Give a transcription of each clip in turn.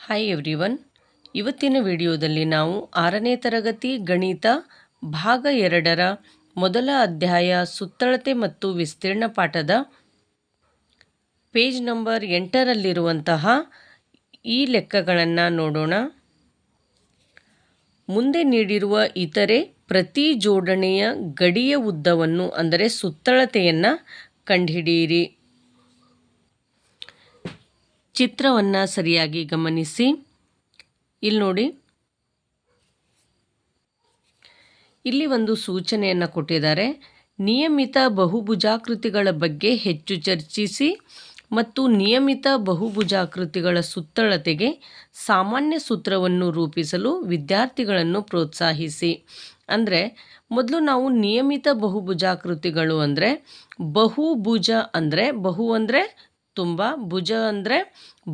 Hi everyone ಇವತ್ತಿನ ವಿಡಿಯೋದಲ್ಲಿ ನಾವು ಆರನೇ ತರಗತಿ ಗಣಿತ ಭಾಗ ಎರಡರ ಮೊದಲ ಅಧ್ಯಾಯ ಸುತ್ತಳತೆ ಮತ್ತು ವಿಸ್ತೀರ್ಣ ಪಾಠದ ಪೇಜ್ ನಂಬರ್ ಎಂಟರಲ್ಲಿರುವಂತಹ ಈ ಲೆಕ್ಕಗಳನ್ನು ನೋಡೋಣ. ಮುಂದೆ ನೀಡಿರುವ ಇತರೆ ಪ್ರತಿ ಜೋಡಣೆಯ ಗಡಿಯ ಉದ್ದವನ್ನು, ಅಂದರೆ ಸುತ್ತಳತೆಯನ್ನು ಕಂಡುಹಿಡಿಯಿರಿ. ಚಿತ್ರವನ್ನು ಸರಿಯಾಗಿ ಗಮನಿಸಿ. ಇಲ್ಲಿ ನೋಡಿ. ಇಲ್ಲಿ ಒಂದು ಸೂಚನೆಯನ್ನು ಕೊಟ್ಟಿದ್ದಾರೆ. ನಿಯಮಿತ ಬಹುಭುಜಾಕೃತಿಗಳ ಬಗ್ಗೆ ಹೆಚ್ಚು ಚರ್ಚಿಸಿ ಮತ್ತು ನಿಯಮಿತ ಬಹುಭುಜಾಕೃತಿಗಳ ಸುತ್ತಳತೆಗೆ ಸಾಮಾನ್ಯ ಸೂತ್ರವನ್ನು ರೂಪಿಸಲು ವಿದ್ಯಾರ್ಥಿಗಳನ್ನು ಪ್ರೋತ್ಸಾಹಿಸಿ. ಅಂದರೆ ಮೊದಲು ನಾವು ನಿಯಮಿತ ಬಹುಭುಜಾಕೃತಿಗಳು ಅಂದರೆ ಬಹುಭುಜ ಅಂದರೆ ಬಹು ಅಂದರೆ ತುಂಬ ಭುಜ ಅಂದರೆ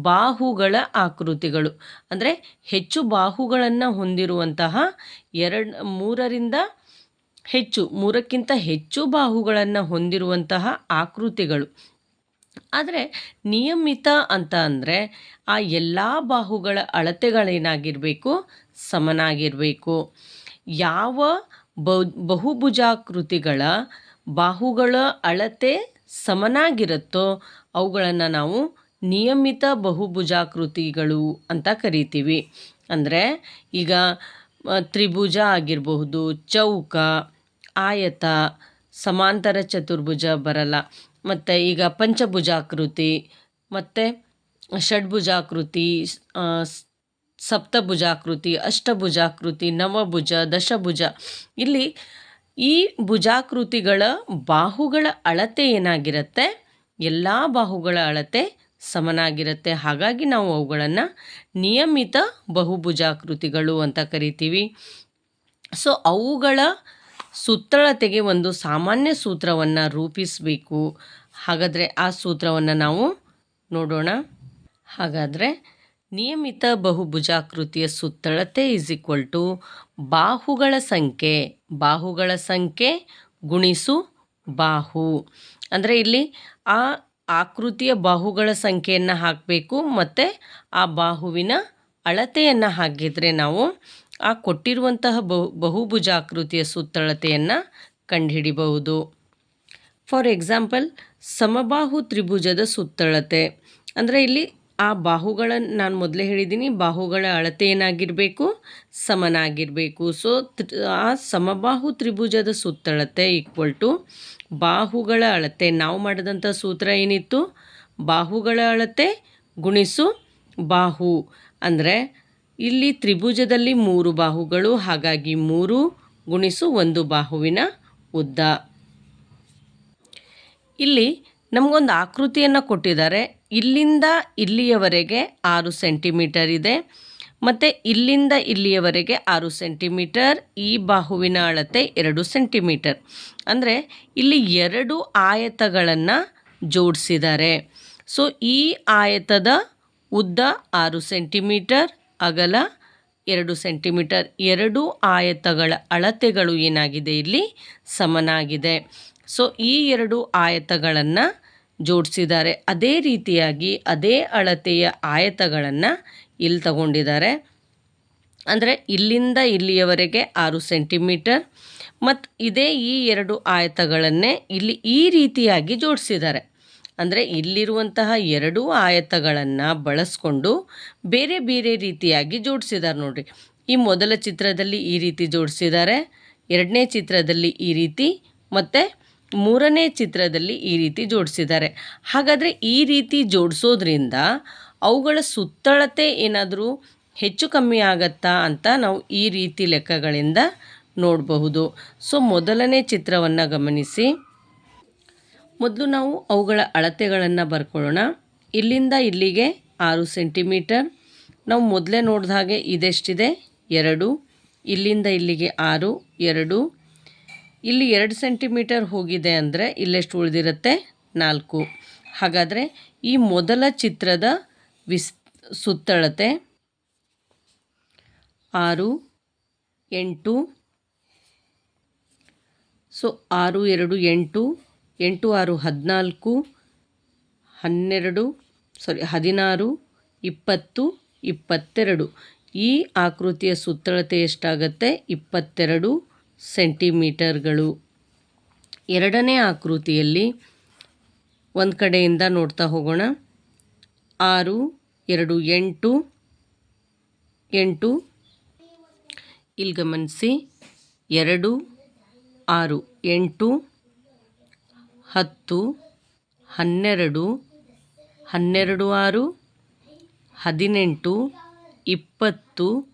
ಬಾಹುಗಳ ಆಕೃತಿಗಳು. ಅಂದರೆ ಹೆಚ್ಚು ಬಾಹುಗಳನ್ನು ಹೊಂದಿರುವಂತಹ ಎರಡು, ಮೂರರಿಂದ ಹೆಚ್ಚು, ಮೂರಕ್ಕಿಂತ ಹೆಚ್ಚು ಬಾಹುಗಳನ್ನು ಹೊಂದಿರುವಂತಹ ಆಕೃತಿಗಳು. ಆದರೆ ನಿಯಮಿತ ಅಂತ ಅಂದರೆ ಆ ಎಲ್ಲ ಬಾಹುಗಳ ಅಳತೆಗಳೇನಾಗಿರಬೇಕು? ಸಮನಾಗಿರಬೇಕು. ಯಾವ ಬಹುಭುಜಾಕೃತಿಗಳ ಬಾಹುಗಳ ಅಳತೆ ಸಮನಾಗಿರುತ್ತೋ ಅವುಗಳನ್ನು ನಾವು ನಿಯಮಿತ ಬಹುಭುಜಾಕೃತಿಗಳು ಅಂತ ಕರಿತೀವಿ. ಅಂದರೆ ಈಗ ತ್ರಿಭುಜ ಆಗಿರಬಹುದು, ಚೌಕ, ಆಯತ, ಸಮಾಂತರ ಚತುರ್ಭುಜ ಬರಲ್ಲ. ಮತ್ತು ಈಗ ಪಂಚಭುಜಾಕೃತಿ, ಮತ್ತು ಷಡ್ಭುಜಾಕೃತಿ ಸಪ್ತಭುಜಾಕೃತಿ, ಅಷ್ಟಭುಜಾಕೃತಿ, ನವಭುಜ, ದಶಭುಜ. ಇಲ್ಲಿ ಈ ಭುಜಾಕೃತಿಗಳ ಬಾಹುಗಳ ಅಳತೆ ಏನಾಗಿರುತ್ತೆ? ಎಲ್ಲ ಬಾಹುಗಳ ಅಳತೆ ಸಮನಾಗಿರುತ್ತೆ. ಹಾಗಾಗಿ ನಾವು ಅವುಗಳನ್ನು ನಿಯಮಿತ ಬಹುಭುಜಾಕೃತಿಗಳು ಅಂತ ಕರಿತೀವಿ. ಸೊ ಅವುಗಳ ಸುತ್ತಳತೆಗೆ ಒಂದು ಸಾಮಾನ್ಯ ಸೂತ್ರವನ್ನು ರೂಪಿಸಬೇಕು. ಹಾಗಾದರೆ ಆ ಸೂತ್ರವನ್ನು ನಾವು ನೋಡೋಣ. ಹಾಗಾದರೆ ನಿಯಮಿತ ಬಹುಭುಜಾಕೃತಿಯ ಸುತ್ತಳತೆ ಇಸ್ ಈಕ್ವಲ್ ಟು ಬಾಹುಗಳ ಸಂಖ್ಯೆ. ಬಾಹುಗಳ ಸಂಖ್ಯೆ ಗುಣಿಸು ಬಾಹು. ಅಂದರೆ ಇಲ್ಲಿ ಆ ಆಕೃತಿಯ ಬಾಹುಗಳ ಸಂಖ್ಯೆಯನ್ನು ಹಾಕಬೇಕು ಮತ್ತು ಆ ಬಾಹುವಿನ ಅಳತೆಯನ್ನು ಹಾಕಿದರೆ ನಾವು ಆ ಕೊಟ್ಟಿರುವಂತಹ ಬಹು, ಬಹುಭುಜಾಕೃತಿಯ ಸುತ್ತಳತೆಯನ್ನು ಕಂಡುಹಿಡಿಬಹುದು. ಫಾರ್ ಎಕ್ಸಾಂಪಲ್ ಸಮಬಾಹು ತ್ರಿಭುಜದ ಸುತ್ತಳತೆ. ಅಂದರೆ ಇಲ್ಲಿ ಆ ಬಾಹುಗಳನ್ನು ನಾನು ಮೊದಲೇ ಹೇಳಿದ್ದೀನಿ ಬಾಹುಗಳ ಅಳತೆ ಏನಾಗಿರಬೇಕು? ಸಮನಾಗಿರಬೇಕು. ಸೊ ಆ ಸಮಬಾಹು ತ್ರಿಭುಜದ ಸುತ್ತಳತೆ ಈಕ್ವಲ್ ಟು ಬಾಹುಗಳ ಅಳತೆ. ನಾವು ಮಾಡಿದಂಥ ಸೂತ್ರ ಏನಿತ್ತು? ಬಾಹುಗಳ ಅಳತೆ ಗುಣಿಸು ಬಾಹು. ಅಂದರೆ, ಇಲ್ಲಿ ತ್ರಿಭುಜದಲ್ಲಿ ಮೂರು ಬಾಹುಗಳು, ಹಾಗಾಗಿ ಮೂರು ಗುಣಿಸು ಒಂದು ಬಾಹುವಿನ ಉದ್ದ. ಇಲ್ಲಿ ನಮಗೊಂದು ಆಕೃತಿಯನ್ನು ಕೊಟ್ಟಿದ್ದಾರೆ. ಇಲ್ಲಿಂದ ಇಲ್ಲಿಯವರೆಗೆ ಆರು ಸೆಂಟಿಮೀಟರ್ ಇದೆ. ಮತ್ತು ಇಲ್ಲಿಂದ ಇಲ್ಲಿಯವರೆಗೆ ಆರು ಸೆಂಟಿಮೀಟರ್, ಈ ಬಾಹುವಿನ ಅಳತೆ ಎರಡು ಸೆಂಟಿಮೀಟರ್. ಅಂದರೆ ಇಲ್ಲಿ ಎರಡು ಆಯತಗಳನ್ನು ಜೋಡಿಸಿದ್ದಾರೆ. ಸೊ ಈ ಆಯತದ ಉದ್ದ ಆರು ಸೆಂಟಿಮೀಟರ್, ಅಗಲ ಎರಡು ಸೆಂಟಿಮೀಟರ್. ಎರಡು ಆಯತಗಳ ಅಳತೆಗಳು ಏನಾಗಿದೆ ಇಲ್ಲಿ? ಸಮನಾಗಿದೆ. ಸೊ ಈ ಎರಡು ಆಯತಗಳನ್ನು ಜೋಡಿಸಿದ್ದಾರೆ. ಅದೇ ರೀತಿಯಾಗಿ ಅದೇ ಅಳತೆಯ ಆಯತಗಳನ್ನು ಇಲ್ಲಿ ತಗೊಂಡಿದ್ದಾರೆ. ಅಂದರೆ ಇಲ್ಲಿಂದ ಇಲ್ಲಿಯವರೆಗೆ ಆರು ಸೆಂಟಿಮೀಟರ್. ಮತ್ತು ಇದೇ ಈ ಎರಡು ಆಯತಗಳನ್ನೇ ಇಲ್ಲಿ ಈ ರೀತಿಯಾಗಿ ಜೋಡಿಸಿದ್ದಾರೆ. ಅಂದರೆ ಇಲ್ಲಿರುವಂತಹ ಎರಡೂ ಆಯತಗಳನ್ನು ಬಳಸ್ಕೊಂಡು ಬೇರೆ ಬೇರೆ ರೀತಿಯಾಗಿ ಜೋಡಿಸಿದ್ದಾರೆ ನೋಡಿರಿ. ಈ ಮೊದಲ ಚಿತ್ರದಲ್ಲಿ ಈ ರೀತಿ ಜೋಡಿಸಿದ್ದಾರೆ. ಎರಡನೇ ಚಿತ್ರದಲ್ಲಿ ಈ ರೀತಿ. ಮತ್ತು ಮೂರನೇ ಚಿತ್ರದಲ್ಲಿ ಈ ರೀತಿ ಜೋಡಿಸಿದ್ದಾರೆ. ಹಾಗಾದರೆ ಈ ರೀತಿ ಜೋಡಿಸೋದ್ರಿಂದ ಅವುಗಳ ಸುತ್ತಳತೆ ಏನಾದರೂ ಹೆಚ್ಚು ಕಮ್ಮಿ ಆಗತ್ತಾ ಅಂತ ನಾವು ಈ ರೀತಿ ಲೆಕ್ಕಗಳಿಂದ ನೋಡಬಹುದು. ಸೊ, ಮೊದಲನೇ ಚಿತ್ರವನ್ನು ಗಮನಿಸಿ. ಮೊದಲು ನಾವು ಅವುಗಳ ಅಳತೆಗಳನ್ನು ಬರ್ಕೊಳ್ಳೋಣ. ಇಲ್ಲಿಂದ ಇಲ್ಲಿಗೆ ಆರು ಸೆಂಟಿಮೀಟರ್. ನಾವು ಮೊದಲೇ ನೋಡಿದ ಹಾಗೆ ಇದೆಷ್ಟಿದೆ? ಎರಡು. ಇಲ್ಲಿಂದ ಇಲ್ಲಿಗೆ ಆರು, ಎರಡು. ಇಲ್ಲಿ ಎರಡು ಸೆಂಟಿಮೀಟರ್ ಹೋಗಿದೆ ಅಂದರೆ ಇಲ್ಲೆಷ್ಟು ಉಳಿದಿರುತ್ತೆ? ನಾಲ್ಕು. ಹಾಗಾದರೆ ಈ ಮೊದಲ ಚಿತ್ರದ ವಿಸ್, ಸುತ್ತಳತೆ ಆರು, ಎಂಟು. ಸೊ, ಆರು, ಎರಡು, ಎಂಟು. ಎಂಟು, ಆರು, ಹದಿನಾಲ್ಕು. ಹನ್ನೆರಡು ಸಾರಿ ಹದಿನಾರು, ಇಪ್ಪತ್ತು, ಇಪ್ಪತ್ತೆರಡು. ಈ ಆಕೃತಿಯ ಸುತ್ತಳತೆ ಎಷ್ಟಾಗತ್ತೆ? ಇಪ್ಪತ್ತೆರಡು. ಸೆಂಟಿಮೀಟರ್ಗಳು. ಎರಡನೇ ಆಕೃತಿಯಲ್ಲಿ ಒಂದು ಕಡೆಯಿಂದ ನೋಡ್ತಾ ಹೋಗೋಣ. ಆರು, ಎರಡು, ಎಂಟು ಎಂಟು. ಇಲ್ಲಿ ಗಮನಿಸಿ. ಎರಡು, ಆರು, ಎಂಟು, ಹತ್ತು, ಹನ್ನೆರಡು ಹನ್ನೆರಡು, ಆರು, ಹದಿನೆಂಟು, ಇಪ್ಪತ್ತು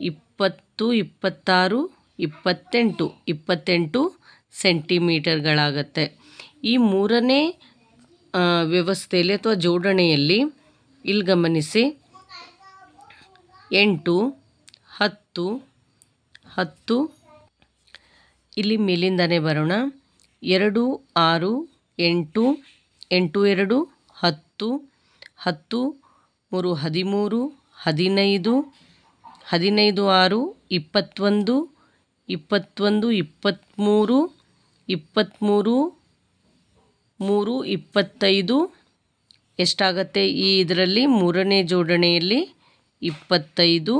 ಇಪ್ಪತ್ತು, ಇಪ್ಪತ್ತಾರು ಇಪ್ಪತ್ತೆಂಟು ಇಪ್ಪತ್ತೆಂಟು ಸೆಂಟಿಮೀಟರ್ಗಳಾಗತ್ತೆ. ಈ ಮೂರನೇ ವ್ಯವಸ್ಥೆಯಲ್ಲಿ ಅಥವಾ ಜೋಡಣೆಯಲ್ಲಿ ಇಲ್ಲಿ ಗಮನಿಸಿ, ಎಂಟು, ಹತ್ತು ಹತ್ತು, ಇಲ್ಲಿ ಮೇಲಿಂದನೇ ಬರೋಣ. ಎರಡು, ಆರು, ಎಂಟು ಎಂಟು, ಎರಡು, ಹತ್ತು ಹತ್ತು, ಮೂರು, ಹದಿಮೂರು, ಹದಿನೈದು ಹದಿನೈದು, ಆರು, ಇಪ್ಪತ್ತೊಂದು ಇಪ್ಪತ್ತೊಂದು ಇಪ್ಪತ್ತ್ಮೂರು ಇಪ್ಪತ್ತ್ಮೂರು ಮೂರು, ಇಪ್ಪತ್ತೈದು. ಎಷ್ಟಾಗತ್ತೆ ಈ ಇದರಲ್ಲಿ? ಮೂರನೇ ಜೋಡಣೆಯಲ್ಲಿ ಇಪ್ಪತ್ತೈದು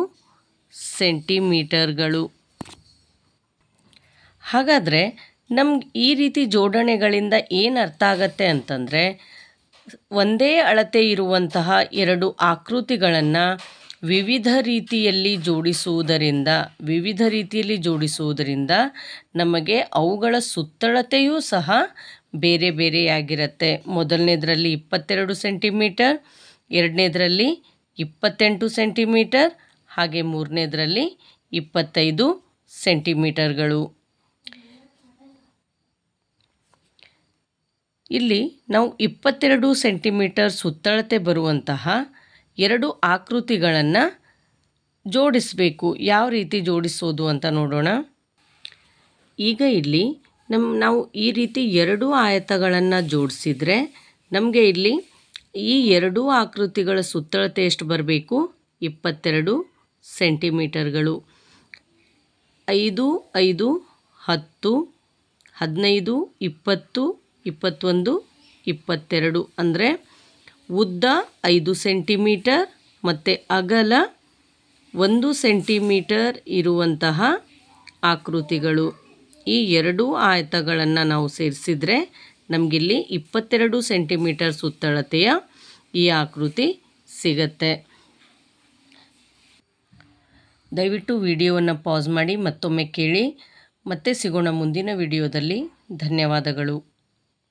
ಸೆಂಟಿಮೀಟರ್ಗಳು. ಹಾಗಾದರೆ ನಮ್ಗೆ ಈ ರೀತಿ ಜೋಡಣೆಗಳಿಂದ ಏನು ಅರ್ಥ ಆಗತ್ತೆ ಅಂತಂದರೆ, ಒಂದೇ ಅಳತೆ ಇರುವಂತಹ ಎರಡು ಆಕೃತಿಗಳನ್ನು ವಿವಿಧ ರೀತಿಯಲ್ಲಿ ಜೋಡಿಸುವುದರಿಂದ, ವಿವಿಧ ರೀತಿಯಲ್ಲಿ ಜೋಡಿಸುವುದರಿಂದ ನಮಗೆ ಅವುಗಳ ಸುತ್ತಳತೆಯೂ ಸಹ ಬೇರೆ ಬೇರೆಯಾಗಿರುತ್ತೆ. ಮೊದಲನೇದರಲ್ಲಿ ಇಪ್ಪತ್ತೆರಡು ಸೆಂಟಿಮೀಟರ್, ಎರಡನೇದರಲ್ಲಿ ಇಪ್ಪತ್ತೆಂಟು ಸೆಂಟಿಮೀಟರ್, ಹಾಗೆ ಮೂರನೇದರಲ್ಲಿ ಇಪ್ಪತ್ತೈದು ಸೆಂಟಿಮೀಟರ್ಗಳು. ಇಲ್ಲಿ ನಾವು ಇಪ್ಪತ್ತೆರಡು ಸೆಂಟಿಮೀಟರ್ ಸುತ್ತಳತೆ ಬರುವಂತಹ ಎರಡು ಆಕೃತಿಗಳನ್ನು ಜೋಡಿಸಬೇಕು. ಯಾವ ರೀತಿ ಜೋಡಿಸೋದು ಅಂತ ನೋಡೋಣ. ಈಗ ಇಲ್ಲಿ ನಮ್ಮ ನಾವು ಈ ರೀತಿ ಎರಡು ಆಯತಗಳನ್ನು ಜೋಡಿಸಿದರೆ ನಮಗೆ ಇಲ್ಲಿ ಈ ಎರಡೂ ಆಕೃತಿಗಳ ಸುತ್ತಳತೆ ಎಷ್ಟು ಬರಬೇಕು? ಇಪ್ಪತ್ತೆರಡು ಸೆಂಟಿಮೀಟರ್ಗಳು. ಐದು ಐದು, ಹತ್ತು, ಹದಿನೈದು, ಇಪ್ಪತ್ತು, ಇಪ್ಪತ್ತೊಂದು, ಇಪ್ಪತ್ತೆರಡು. ಅಂದರೆ ಉದ್ದ ಐದು ಸೆಂಟಿಮೀಟರ್ ಮತ್ತು ಅಗಲ ಒಂದು ಸೆಂಟಿಮೀಟರ್ ಇರುವಂತಹ ಆಕೃತಿಗಳು. ಈ ಎರಡೂ ಆಯತಗಳನ್ನು ನಾವು ಸೇರಿಸಿದರೆ ನಮಗಿಲ್ಲಿ ಇಪ್ಪತ್ತೆರಡು ಸೆಂಟಿಮೀಟರ್ ಸುತ್ತಳತೆಯ ಈ ಆಕೃತಿ ಸಿಗತ್ತೆ. ದಯವಿಟ್ಟು ವಿಡಿಯೋವನ್ನು ಪಾಸ್ ಮಾಡಿ ಮತ್ತೊಮ್ಮೆ ಕೇಳಿ. ಮತ್ತೆ ಸಿಗೋಣ ಮುಂದಿನ ವಿಡಿಯೋದಲ್ಲಿ. ಧನ್ಯವಾದಗಳು.